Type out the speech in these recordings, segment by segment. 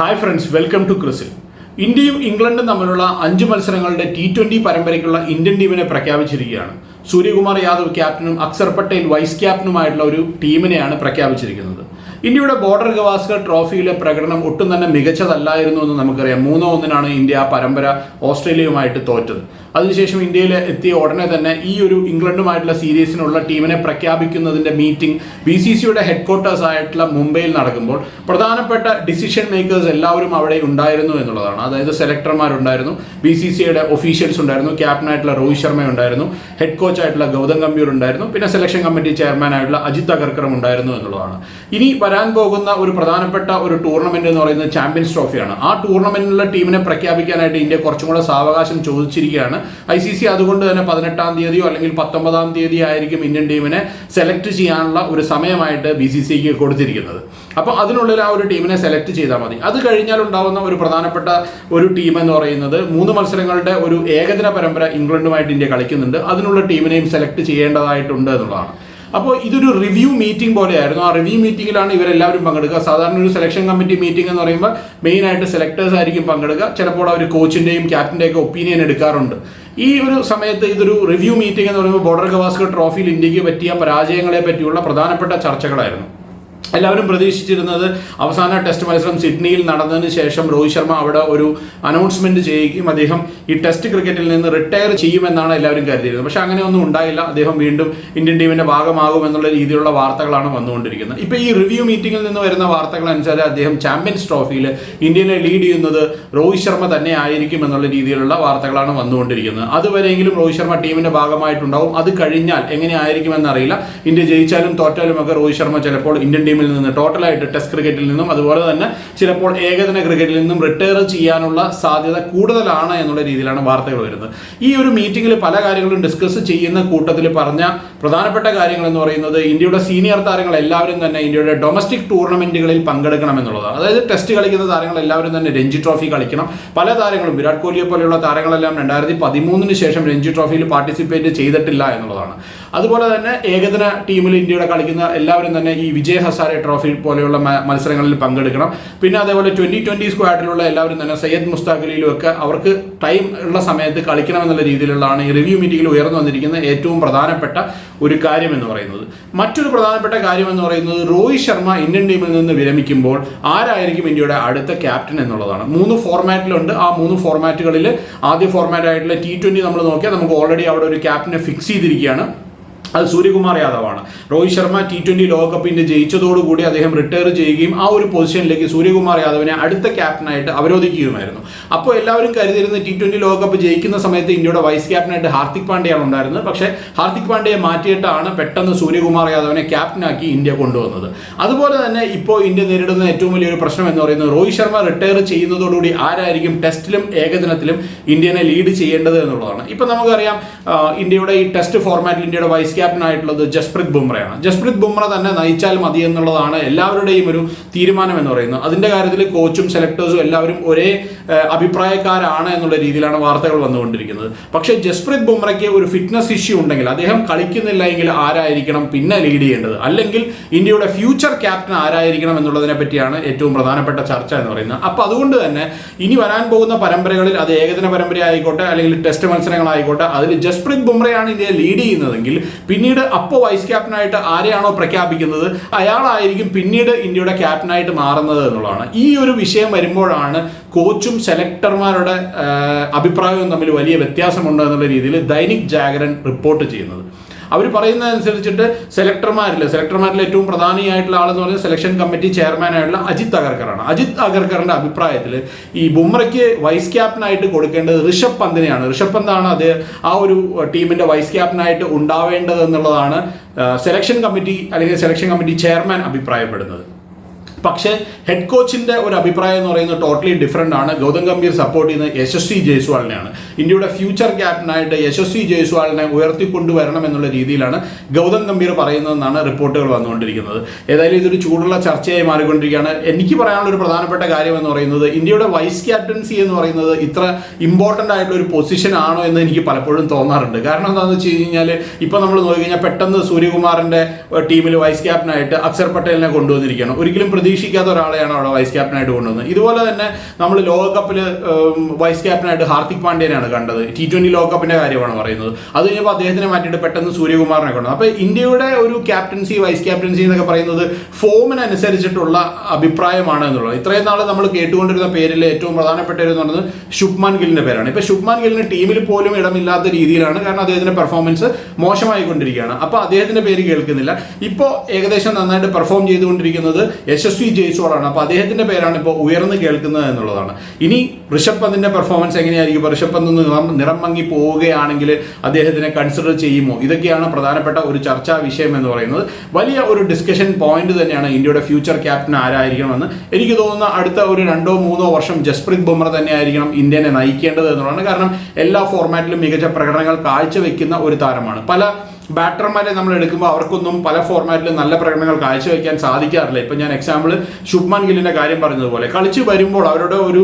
Hi friends welcome to ക്രിസിൽ ഇന്ത്യയും ഇംഗ്ലണ്ടും തമ്മിലുള്ള അഞ്ച് മത്സരങ്ങളുടെ ടി ട്വന്റി പരമ്പരയ്ക്കുള്ള ഇന്ത്യൻ ടീമിനെ പ്രഖ്യാപിച്ചിരിക്കുകയാണ്. സൂര്യകുമാർ യാദവ് ക്യാപ്റ്റനും അക്സർ പട്ടേൽ വൈസ് ക്യാപ്റ്റനുമായിട്ടുള്ള ഒരു ടീമിനെയാണ് പ്രഖ്യാപിച്ചിരിക്കുന്നത്. ഇന്ത്യയുടെ ബോർഡർ ഗവാസ്കർ ട്രോഫിയിലെ പ്രകടനം ഒട്ടും തന്നെ മികച്ചതല്ലായിരുന്നു എന്ന് നമുക്കറിയാം. മൂന്നോ ഒന്നിനാണ് ഇന്ത്യ ആ പരമ്പര ഓസ്ട്രേലിയയുമായിട്ട് തോറ്റത്. അതിനുശേഷം ഇന്ത്യയിൽ എത്തിയ ഉടനെ തന്നെ ഈ ഒരു ഇംഗ്ലണ്ടുമായിട്ടുള്ള സീരീസിനുള്ള ടീമിനെ പ്രഖ്യാപിക്കുന്നതിന്റെ മീറ്റിംഗ് ബി സി സിയുടെ ഹെഡ്ക്വാർട്ടേഴ്സ് ആയിട്ടുള്ള മുംബൈയിൽ നടക്കുമ്പോൾ പ്രധാനപ്പെട്ട ഡിസിഷൻ മേക്കേഴ്സ് എല്ലാവരും അവിടെ ഉണ്ടായിരുന്നു എന്നുള്ളതാണ്. അതായത് സെലക്ടർമാരുണ്ടായിരുന്നു ബി സി സിയുടെ ഒഫീഷ്യൽസ് ഉണ്ടായിരുന്നു ക്യാപ്റ്റനായിട്ടുള്ള രോഹിത് ശർമ്മ ഉണ്ടായിരുന്നു ഹെഡ് കോച്ച് ആയിട്ടുള്ള ഗൗതം ഗംഭീർ ഉണ്ടായിരുന്നു പിന്നെ സെലക്ഷൻ കമ്മിറ്റി ചെയർമാൻ ആയിട്ടുള്ള അജിത് അഗർക്കറും ഉണ്ടായിരുന്നു എന്നുള്ളതാണ്. ഇനി വരാൻ പോകുന്ന ഒരു പ്രധാനപ്പെട്ട ഒരു ടൂർണമെന്റ് എന്ന് പറയുന്നത് ചാമ്പ്യൻസ് ട്രോഫിയാണ് ആ ടൂർണമെന്റിലുള്ള ടീമിനെ പ്രഖ്യാപിക്കാനായിട്ട് ഇന്ത്യ കുറച്ചും കൂടെ സാവകാശം ചോദിച്ചിരിക്കുകയാണ്. ഐ സി സി അതുകൊണ്ട് തന്നെ പതിനെട്ടാം തീയതിയോ അല്ലെങ്കിൽ പത്തൊമ്പതാം തീയതി ആയിരിക്കും ഇന്ത്യൻ ടീമിനെ സെലക്ട് ചെയ്യാനുള്ള ഒരു സമയമായിട്ട് ബി സി സിക്ക് കൊടുത്തിരിക്കുന്നത്. അപ്പോൾ അതിനുള്ളിൽ ആ ഒരു ടീമിനെ സെലക്ട് ചെയ്താൽ മതി. അത് കഴിഞ്ഞാൽ ഉണ്ടാവുന്ന ഒരു പ്രധാനപ്പെട്ട ഒരു ടീം എന്ന് പറയുന്നത് മൂന്ന് മത്സരങ്ങളുടെ ഒരു ഏകദിന പരമ്പര ഇംഗ്ലണ്ടുമായിട്ട് ഇന്ത്യ കളിക്കുന്നുണ്ട്. അതിനുള്ള ടീമിനെയും സെലക്ട് ചെയ്യേണ്ടതായിട്ടുണ്ട് എന്നുള്ളതാണ്. അപ്പോൾ ഇതൊരു റിവ്യൂ മീറ്റിംഗ് പോലെയായിരുന്നു. ആ റിവ്യൂ മീറ്റിംഗിലാണ് ഇവരെല്ലാവരും പങ്കെടുക്കുക. സാധാരണ ഒരു സെലക്ഷൻ കമ്മിറ്റി മീറ്റിംഗ് എന്ന് പറയുമ്പോൾ മെയിൻ ആയിട്ട് സെലക്ടേഴ്സ് ആയിരിക്കും പങ്കെടുക്കുക. ചിലപ്പോൾ അവർ കോച്ചിന്റെയും ക്യാപ്റ്റന്റെയും ഒക്കെ ഒപ്പീനിയൻ എടുക്കാറുണ്ട്. ഈ ഒരു സമയത്ത് ഇതൊരു റിവ്യൂ മീറ്റിംഗ് എന്ന് പറയുമ്പോൾ ബോർഡർ ഗവാസ്കർ ട്രോഫിയിൽ ഇന്ത്യയ്ക്ക് പറ്റിയ പരാജയങ്ങളെ പറ്റിയുള്ള പ്രധാനപ്പെട്ട ചർച്ചകളായിരുന്നു. എല്ലാവരും പ്രതീക്ഷിച്ചിരുന്നത് അവസാന ടെസ്റ്റ് മത്സരം സിഡ്നിയിൽ നടന്നതിന് ശേഷം രോഹിത് ശർമ്മ അവിടെ ഒരു അനൗൺസ്മെന്റ് ചെയ്യുകയും അദ്ദേഹം ഈ ടെസ്റ്റ് ക്രിക്കറ്റിൽ നിന്ന് റിട്ടയർ ചെയ്യുമെന്നാണ് എല്ലാവരും കരുതിയിരുന്നത്. പക്ഷെ അങ്ങനെ ഒന്നും ഉണ്ടായില്ല. അദ്ദേഹം വീണ്ടും ഇന്ത്യൻ ടീമിന്റെ ഭാഗമാകും എന്നുള്ള രീതിയിലുള്ള വാർത്തകളാണ് വന്നുകൊണ്ടിരിക്കുന്നത്. ഇപ്പൊ ഈ റിവ്യൂ മീറ്റിംഗിൽ നിന്ന് വരുന്ന വാർത്തകൾ അനുസരിച്ച് അദ്ദേഹം ചാമ്പ്യൻസ് ട്രോഫിയിൽ ഇന്ത്യനെ ലീഡ് ചെയ്യുന്നത് രോഹിത് ശർമ്മ തന്നെ ആയിരിക്കും എന്നുള്ള രീതിയിലുള്ള വാർത്തകളാണ് വന്നുകൊണ്ടിരിക്കുന്നത്. അതുവരെയെങ്കിലും രോഹിത് ശർമ്മ ടീമിന്റെ ഭാഗമായിട്ടുണ്ടാവും. അത് കഴിഞ്ഞാൽ എങ്ങനെയായിരിക്കും എന്നറിയില്ല ഇന്ത്യ ജയിച്ചാലും തോറ്റാലും ഒക്കെ രോഹിത് ശർമ്മ ചിലപ്പോൾ ഇന്ത്യൻ ടീമിൽ നിന്ന് ടോട്ടലായിട്ട് ടെസ്റ്റ് ക്രിക്കറ്റിൽ നിന്നും അതുപോലെ തന്നെ ചിലപ്പോൾ ഏകദിന ക്രിക്കറ്റിൽ നിന്നും റിട്ടയർ ചെയ്യാനുള്ള സാധ്യത കൂടുതലാണ് എന്നുള്ള രീതിയിലാണ് വാർത്തകൾ വരുന്നത്. ഈ ഒരു മീറ്റിംഗിൽ പല കാര്യങ്ങളും ഡിസ്കസ് ചെയ്യുന്ന കൂട്ടത്തിൽ പറഞ്ഞ പ്രധാനപ്പെട്ട കാര്യങ്ങൾ എന്ന് പറയുന്നത് ഇന്ത്യയുടെ സീനിയർ താരങ്ങൾ എല്ലാവരും തന്നെ ഇന്ത്യയുടെ ഡൊമസ്റ്റിക് ടൂർണമെന്റുകളിൽ പങ്കെടുക്കണം എന്നുള്ളതാണ്. അതായത് ടെസ്റ്റ് കളിക്കുന്ന താരങ്ങൾ എല്ലാവരും തന്നെ രഞ്ജി ട്രോഫി കളിക്കണം. പല താരങ്ങളും വിരാട് കോഹ്ലിയെ പോലെയുള്ള താരങ്ങളെല്ലാം രണ്ടായിരത്തി പതിമൂന്നിന് ശേഷം രഞ്ജി ട്രോഫിയിൽ പാർട്ടിസിപ്പേറ്റ് ചെയ്തിട്ടില്ല എന്നുള്ളതാണ്. അതുപോലെ തന്നെ ഏകദിന ടീമിൽ ഇന്ത്യയുടെ കളിക്കുന്ന എല്ലാവരും തന്നെ ഈ വിജയ് ഹസാരെ ട്രോഫി പോലെയുള്ള മത്സരങ്ങളിൽ പങ്കെടുക്കണം. പിന്നെ അതേപോലെ ട്വന്റി ട്വന്റി സ്ക്വാഡിലുള്ള എല്ലാവരും തന്നെ സയ്യദ് മുസ്താഖ് അലിയിലും ഒക്കെ അവർക്ക് ടൈം ഉള്ള സമയത്ത് കളിക്കണം എന്നുള്ള രീതിയിലുള്ളതാണ് ഈ റിവ്യൂ മീറ്റിംഗിൽ ഉയർന്നു വന്നിരിക്കുന്ന ഏറ്റവും പ്രധാനപ്പെട്ട ഒരു കാര്യം എന്ന് പറയുന്നത്. മറ്റൊരു പ്രധാനപ്പെട്ട കാര്യം എന്ന് പറയുന്നത് രോഹിത് ശർമ്മ ഇന്ത്യൻ ടീമിൽ നിന്ന് വിരമിക്കുമ്പോൾ ആരായിരിക്കും ഇന്ത്യയുടെ അടുത്ത ക്യാപ്റ്റൻ എന്നുള്ളതാണ്. മൂന്ന് ഫോർമാറ്റിലുണ്ട് ആ മൂന്ന് ഫോർമാറ്റുകളിൽ ആദ്യ ഫോർമാറ്റായിട്ടുള്ള ടി ട്വന്റി നമ്മൾ നോക്കിയാൽ നമുക്ക് ഓൾറെഡി അവിടെ ഒരു ക്യാപ്റ്റനെ ഫിക്സ് ചെയ്തിരിക്കുകയാണ്. അത് സൂര്യകുമാർ യാദവാണ്. രോഹിത് ശർമ്മ ടി ട്വന്റി ലോകകപ്പിന്റെ ജയിച്ചതോടുകൂടി അദ്ദേഹം റിട്ടയർ ചെയ്യുകയും ആ ഒരു പൊസിഷനിലേക്ക് സൂര്യകുമാർ യാദവിനെ അടുത്ത ക്യാപ്റ്റനായിട്ട് അവരോധിക്കുകയുമായിരുന്നു. അപ്പോൾ എല്ലാവരും കരുതിയിരുന്ന ടി ട്വന്റി ലോകകപ്പ് ജയിക്കുന്ന സമയത്ത് ഇന്ത്യയുടെ വൈസ് ക്യാപ്റ്റനായിട്ട് ഹാർദിക് പാണ്ഡ്യയാണ് ഉണ്ടായിരുന്നത്. പക്ഷേ ഹാർദിക് പാണ്ഡ്യയെ മാറ്റിയിട്ടാണ് പെട്ടെന്ന് സൂര്യകുമാർ യാദവിനെ ക്യാപ്റ്റനാക്കി ഇന്ത്യ കൊണ്ടുവന്നത്. അതുപോലെ തന്നെ ഇപ്പോൾ ഇന്ത്യ നേരിടുന്ന ഏറ്റവും വലിയൊരു പ്രശ്നം എന്ന് പറയുന്നത് രോഹിത് ശർമ്മ റിട്ടയർ ചെയ്യുന്നതോടുകൂടി ആരായിരിക്കും ടെസ്റ്റിലും ഏകദിനത്തിലും ഇന്ത്യനെ ലീഡ് ചെയ്യേണ്ടത് എന്നുള്ളതാണ്. ഇപ്പൊ നമുക്കറിയാം ഇന്ത്യയുടെ ഈ ടെസ്റ്റ് ഫോർമാറ്റിൽ ഇന്ത്യയുടെ വൈസ് ക്യാപ്റ്റൻ ആയിട്ടുള്ളത് ജസ്പ്രീത് ബുംറയാണ്. ജസ്പ്രീത് ബുംറ തന്നെ നയിച്ചാൽ മതി എന്നുള്ളതാണ് എല്ലാവരുടെയും ഒരു തീരുമാനം എന്ന് പറയുന്നത്. അതിന്റെ കാര്യത്തിൽ കോച്ചും സെലക്ടേഴ്സും എല്ലാവരും ഒരേ അഭിപ്രായക്കാരാണ് എന്നുള്ള രീതിയിലാണ് വാർത്തകൾ വന്നുകൊണ്ടിരിക്കുന്നത്. പക്ഷേ ജസ്പ്രീത് ബുംറയ്ക്ക് ഒരു ഫിറ്റ്നസ് ഇഷ്യൂ ഉണ്ടെങ്കിൽ അദ്ദേഹം കളിക്കുന്നില്ല എങ്കിൽ ആരായിരിക്കണം പിന്നെ ലീഡ് ചെയ്യേണ്ടത്? അല്ലെങ്കിൽ ഇന്ത്യയുടെ ഫ്യൂച്ചർ ക്യാപ്റ്റൻ ആരായിരിക്കണം എന്നുള്ളതിനെ പറ്റിയാണ് ഏറ്റവും പ്രധാനപ്പെട്ട ചർച്ച എന്ന് പറയുന്നത്. അപ്പൊ അതുകൊണ്ട് തന്നെ ഇനി വരാൻ പോകുന്ന പരമ്പരകളിൽ അത് ഏകദിന പരമ്പര ആയിക്കോട്ടെ അല്ലെങ്കിൽ ടെസ്റ്റ് മത്സരങ്ങളായിക്കോട്ടെ അതിൽ ജസ്പ്രീത് ബുംറയാണ് ഇന്ത്യയെ ലീഡ് ചെയ്യുന്നതെങ്കിൽ പിന്നീട് അപ്പോൾ വൈസ് ക്യാപ്റ്റനായിട്ട് ആരെയാണോ പ്രഖ്യാപിക്കുന്നത്? അയാളായിരിക്കും പിന്നീട് ഇന്ത്യയുടെ ക്യാപ്റ്റനായിട്ട് മാറുന്നത് എന്നുള്ളതാണ്. ഈ ഒരു വിഷയം വരുമ്പോഴാണ് കോച്ചും സെലക്ടർമാരുടെ അഭിപ്രായവും തമ്മിൽ വലിയ വ്യത്യാസമുണ്ട് എന്നുള്ള രീതിയിൽ ദൈനിക് ജാഗരൻ റിപ്പോർട്ട് ചെയ്യുന്നത്. അവർ പറയുന്നതനുസരിച്ചിട്ട് സെലക്ടർമാരിൽ സെലക്ടർമാരിൽ ഏറ്റവും പ്രധാനിയായിട്ടുള്ള ആളെന്ന് പറയുന്നത് സെലക്ഷൻ കമ്മിറ്റി ചെയർമാനായിട്ടുള്ള അജിത് അഗർക്കറാണ്. അജിത് അഗർക്കറിന്റെ അഭിപ്രായത്തിൽ ഈ ബുംറയ്ക്ക് വൈസ് ക്യാപ്റ്റനായിട്ട് കൊടുക്കേണ്ടത് ഋഷഭ് പന്തിനെയാണ്. ഋഷഭ് പന്താണ് അത് ആ ഒരു ടീമിന്റെ വൈസ് ക്യാപ്റ്റനായിട്ട് ഉണ്ടാവേണ്ടത് എന്നുള്ളതാണ് സെലക്ഷൻ കമ്മിറ്റി അല്ലെങ്കിൽ സെലക്ഷൻ കമ്മിറ്റി ചെയർമാൻ അഭിപ്രായപ്പെടുന്നത്. പക്ഷേ ഹെഡ് കോച്ചിന്റെ ഒരു അഭിപ്രായം എന്ന് പറയുന്നത് ടോട്ടലി ഡിഫറെന്റ് ആണ്. ഗൗതം ഗംഭീർ സപ്പോർട്ട് ചെയ്യുന്ന യശസ്വി ജയ്സ്വാളിനെയാണ്. ഇന്ത്യയുടെ ഫ്യൂച്ചർ ക്യാപ്റ്റനായിട്ട് യശസ്വി ജയ്സ്വാളിനെ ഉയർത്തിക്കൊണ്ടുവരണം എന്നുള്ള രീതിയിലാണ് ഗൗതം ഗംഭീർ പറയുന്നതെന്നാണ് റിപ്പോർട്ടുകൾ വന്നുകൊണ്ടിരിക്കുന്നത്. ഏതായാലും ഇതൊരു ചൂടുള്ള ചർച്ചയായി മാറിക്കൊണ്ടിരിക്കുകയാണ്. എനിക്ക് പറയാനുള്ള ഒരു പ്രധാനപ്പെട്ട കാര്യം എന്ന് പറയുന്നത് ഇന്ത്യയുടെ വൈസ് ക്യാപ്റ്റൻസി എന്ന് പറയുന്നത് ഇത്ര ഇമ്പോർട്ടന്റ് ആയിട്ടുള്ള ഒരു പൊസിഷൻ ആണോ എന്ന് എനിക്ക് പലപ്പോഴും തോന്നാറുണ്ട്. കാരണം എന്താണെന്ന് വെച്ച് കഴിഞ്ഞാൽ ഇപ്പം നമ്മൾ നോക്കി കഴിഞ്ഞാൽ പെട്ടെന്ന് സൂര്യകുമാറിന്റെ ടീമിൽ വൈസ് ക്യാപ്റ്റനായിട്ട് അക്ഷർ പട്ടേലിനെ കൊണ്ടുവന്നിരിക്കുകയാണ്. ഒരിക്കലും പ്രതീക്ഷ പ്രതീക്ഷിക്കാത്ത ഒരാളെയാണ് അവിടെ വൈസ് ക്യാപ്റ്റനായിട്ട് കൊണ്ടുവന്നത്. ഇതുപോലെ തന്നെ നമ്മൾ ലോകകപ്പിൽ വൈസ് ക്യാപ്റ്റനായിട്ട് ഹാർദിക് പാണ്ഡ്യനെയാണ് കണ്ടത്. ടി ട്വന്റി ലോകകപ്പിന്റെ കാര്യമാണ് പറയുന്നത്. അത് കഴിഞ്ഞപ്പോൾ അദ്ദേഹത്തിനെ മാറ്റിയിട്ട് പെട്ടെന്ന് സൂര്യകുമാറിനെ കൊണ്ടു അപ്പോൾ ഇന്ത്യയുടെ ഒരു ക്യാപ്റ്റൻസി വൈസ് ക്യാപ്റ്റൻസി എന്നൊക്കെ പറയുന്നത് ഫോമിനനുസരിച്ചിട്ടുള്ള അഭിപ്രായമാണ് എന്നുള്ളത്. ഇത്രയും നാൾ നമ്മൾ കേട്ടുകൊണ്ടിരുന്ന പേരിൽ ഏറ്റവും പ്രധാനപ്പെട്ട ഒരു എന്ന് പറയുന്നത് ശുഭ്മാൻ ഗില്ലിന്റെ പേരാണ്. ഇപ്പൊ ശുഭ്മാൻ ഗില്ലിന് ടീമിൽ പോലും ഇടമില്ലാത്ത രീതിയിലാണ്. കാരണം അദ്ദേഹത്തിന്റെ പെർഫോമൻസ് മോശമായിക്കൊണ്ടിരിക്കുകയാണ്. അപ്പൊ അദ്ദേഹത്തിന്റെ പേര് കേൾക്കുന്നില്ല. ഇപ്പോൾ ഏകദേശം നന്നായിട്ട് പെർഫോം ചെയ്തുകൊണ്ടിരിക്കുന്നത് യശസ്വി ജയ്സ്വാളാണ് അപ്പൊ അദ്ദേഹത്തിന്റെ പേരാണ് ഇപ്പോൾ ഉയർന്നു കേൾക്കുന്നത് എന്നുള്ളതാണ്. ഇനി ഋഷഭ് പന്തിന്റെ പെർഫോമൻസ് എങ്ങനെയായിരിക്കും? ഋഷഭ് പന്ത് നിറം മങ്ങി പോവുകയാണെങ്കിൽ അദ്ദേഹത്തിനെ കൺസിഡർ ചെയ്യുമോ? ഇതൊക്കെയാണ് പ്രധാനപ്പെട്ട ഒരു ചർച്ചാ വിഷയം എന്ന് പറയുന്നത്. വലിയ ഒരു ഡിസ്കഷൻ പോയിന്റ് തന്നെയാണ് ഇന്ത്യയുടെ ഫ്യൂച്ചർ ക്യാപ്റ്റൻ ആരായിരിക്കണമെന്ന്. എനിക്ക് തോന്നുന്ന അടുത്ത ഒരു രണ്ടോ മൂന്നോ വർഷം ജസ്പ്രീത് ബുംറ തന്നെയായിരിക്കണം ഇന്ത്യനെ നയിക്കേണ്ടത് എന്നുള്ളതാണ്. കാരണം എല്ലാ ഫോർമാറ്റിലും മികച്ച പ്രകടനങ്ങൾ കാഴ്ചവെക്കുന്ന ഒരു താരമാണ്. പല ബാറ്റർമാരെ നമ്മൾ എടുക്കുമ്പോൾ അവർക്കൊന്നും പല ഫോർമാറ്റിലും നല്ല പ്രകടനങ്ങൾ കാഴ്ചവെക്കാൻ സാധിക്കാറില്ല. ഇപ്പം ഞാൻ എക്സാമ്പിൾ ശുഭ്മാൻ ഗില്ലിന്റെ കാര്യം പറഞ്ഞതുപോലെ. കളിച്ച് വരുമ്പോൾ അവരുടെ ഒരു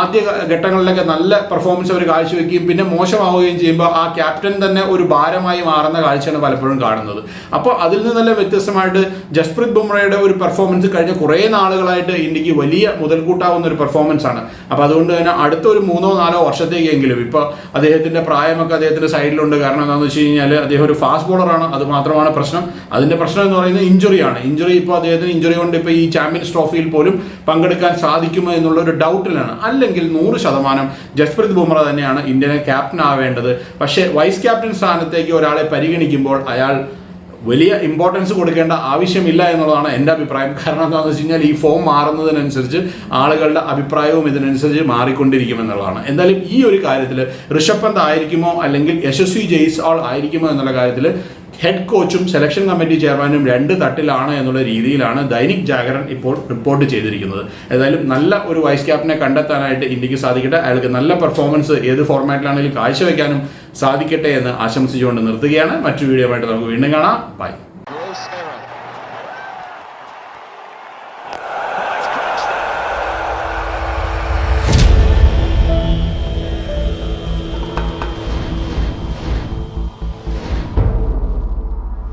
ആദ്യ ഘട്ടങ്ങളിലൊക്കെ നല്ല പെർഫോമൻസ് അവർ കാഴ്ചവെക്കുകയും പിന്നെ മോശമാവുകയും ചെയ്യുമ്പോൾ ആ ക്യാപ്റ്റൻ തന്നെ ഒരു ഭാരമായി മാറുന്ന കാഴ്ചയാണ് പലപ്പോഴും കാണുന്നത്. അപ്പോൾ അതിൽ നിന്നെല്ലാം വ്യത്യസ്തമായിട്ട് ജസ്പ്രീത് ബുംറയുടെ ഒരു പെർഫോമൻസ് കഴിഞ്ഞ കുറേ നാളുകളായിട്ട് ഇന്ത്യയ്ക്ക് വലിയ മുതൽക്കൂട്ടാവുന്ന ഒരു പെർഫോമൻസ് ആണ്. അപ്പോൾ അതുകൊണ്ട് തന്നെ അടുത്ത ഒരു മൂന്നോ നാലോ വർഷത്തേക്കെങ്കിലും ഇപ്പോൾ അദ്ദേഹത്തിന്റെ പ്രായമൊക്കെ അദ്ദേഹത്തിന്റെ സൈഡിലുണ്ട് കാരണം എന്താണെന്ന് വെച്ച് കഴിഞ്ഞാൽ അദ്ദേഹം ഒരു ബോളറാണ് അത് മാത്രമാണ് പ്രശ്നം. അതിന്റെ പ്രശ്നം എന്ന് പറയുന്നത് ഇഞ്ചുറിയാണ് ഇഞ്ചുറി ഇപ്പോൾ അദ്ദേഹത്തിന് ഇഞ്ചുറി കൊണ്ട് ഇപ്പോൾ ഈ ചാമ്പ്യൻസ് ട്രോഫിയിൽ പോലും പങ്കെടുക്കാൻ സാധിക്കുമോ എന്നുള്ള ഒരു ഡൗട്ടിലാണ് അല്ലെങ്കിൽ നൂറ് ശതമാനം ജസ്പ്രീത് ബുംറ തന്നെയാണ് ഇന്ത്യനെ ക്യാപ്റ്റൻ ആവേണ്ടത്. പക്ഷേ വൈസ് ക്യാപ്റ്റൻ സ്ഥാനത്തേക്ക് ഒരാളെ പരിഗണിക്കുമ്പോൾ അയാൾ വലിയ ഇമ്പോർട്ടൻസ് കൊടുക്കേണ്ട ആവശ്യമില്ല എന്നുള്ളതാണ് എന്റെ അഭിപ്രായം. കാരണം എന്താണെന്ന് വെച്ച് കഴിഞ്ഞാൽ ഈ ഫോം മാറുന്നതിനനുസരിച്ച് ആളുകളുടെ അഭിപ്രായവും ഇതിനനുസരിച്ച് മാറിക്കൊണ്ടിരിക്കും എന്നുള്ളതാണ് എന്തായാലും ഈ ഒരു കാര്യത്തിൽ ഋഷഭ് പന്ത് ആയിരിക്കുമോ അല്ലെങ്കിൽ യശസ്വി ജയ്സ്വാൾ ആയിരിക്കുമോ എന്നുള്ള കാര്യത്തിൽ ഹെഡ് കോച്ചും സെലക്ഷൻ കമ്മിറ്റി ചെയർമാനും രണ്ട് തട്ടിലാണ് എന്നുള്ള രീതിയിലാണ് ദൈനിക് ജാഗരൺ ഇപ്പോൾ റിപ്പോർട്ട് ചെയ്തിരിക്കുന്നത്. ഏതായാലും നല്ല ഒരു വൈസ് ക്യാപ്റ്റനെ കണ്ടെത്താനായിട്ട് ഇന്ത്യയ്ക്ക് സാധിക്കട്ടെ. അയാൾക്ക് നല്ല പെർഫോമൻസ് ഏത് ഫോർമാറ്റിലാണെങ്കിലും കാഴ്ചവെക്കാനും സാധിക്കട്ടെ എന്ന് ആശംസിച്ചുകൊണ്ട് നിർത്തുകയാണ്. മറ്റു വീഡിയോ ആയിട്ട് നമുക്ക് വീണ്ടും കാണാം. ബൈ